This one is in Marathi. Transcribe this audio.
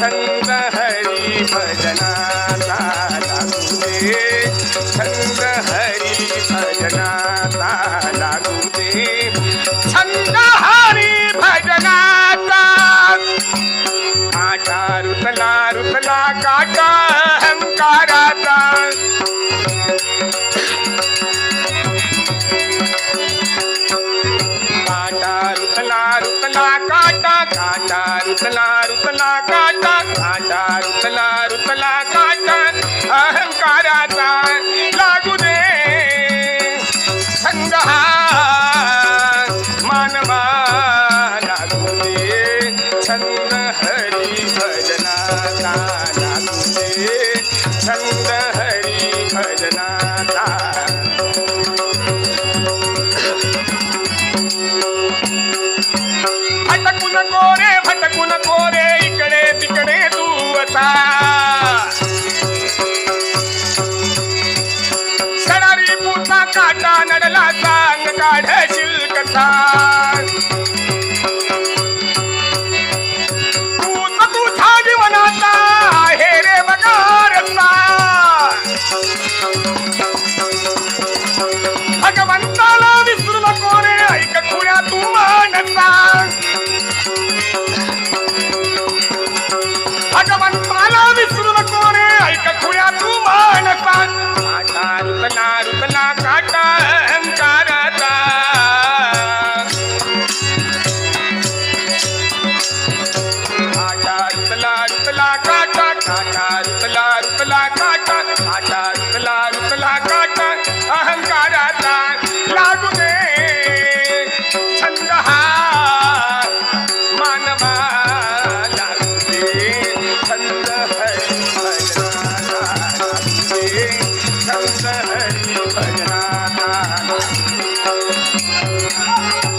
छंद हरी भजनाला लागू दे छंद हरी भजनाला लागू दे छंद हरी भजनाला काटा रुतला रुतला काटा अहंकाराचा। काटा रुतला रुतला काटा काटा रुतला रुतला काटा काटा रुतला रुतला काटा अहंकाराचा लागू दे. संग हा मानवा लागू दे. छंद हरी भजनाचा लागू दे. छंद हरी भजनाचा भटकून कोरे भटकून कोरे इकडे तिकडे तू असा. सणारी पुता काटा नडला सांग काढशील कसा. तूच तुझ्या जीवनाचा हे रे बगारसा भगवंताला काटा रुतला रुतला काटा काटा रुतला रुतला काटा अहंकाराचा लागू दे छंद मानवा लागू दे छंद छंद हरी भजनाला लागू दे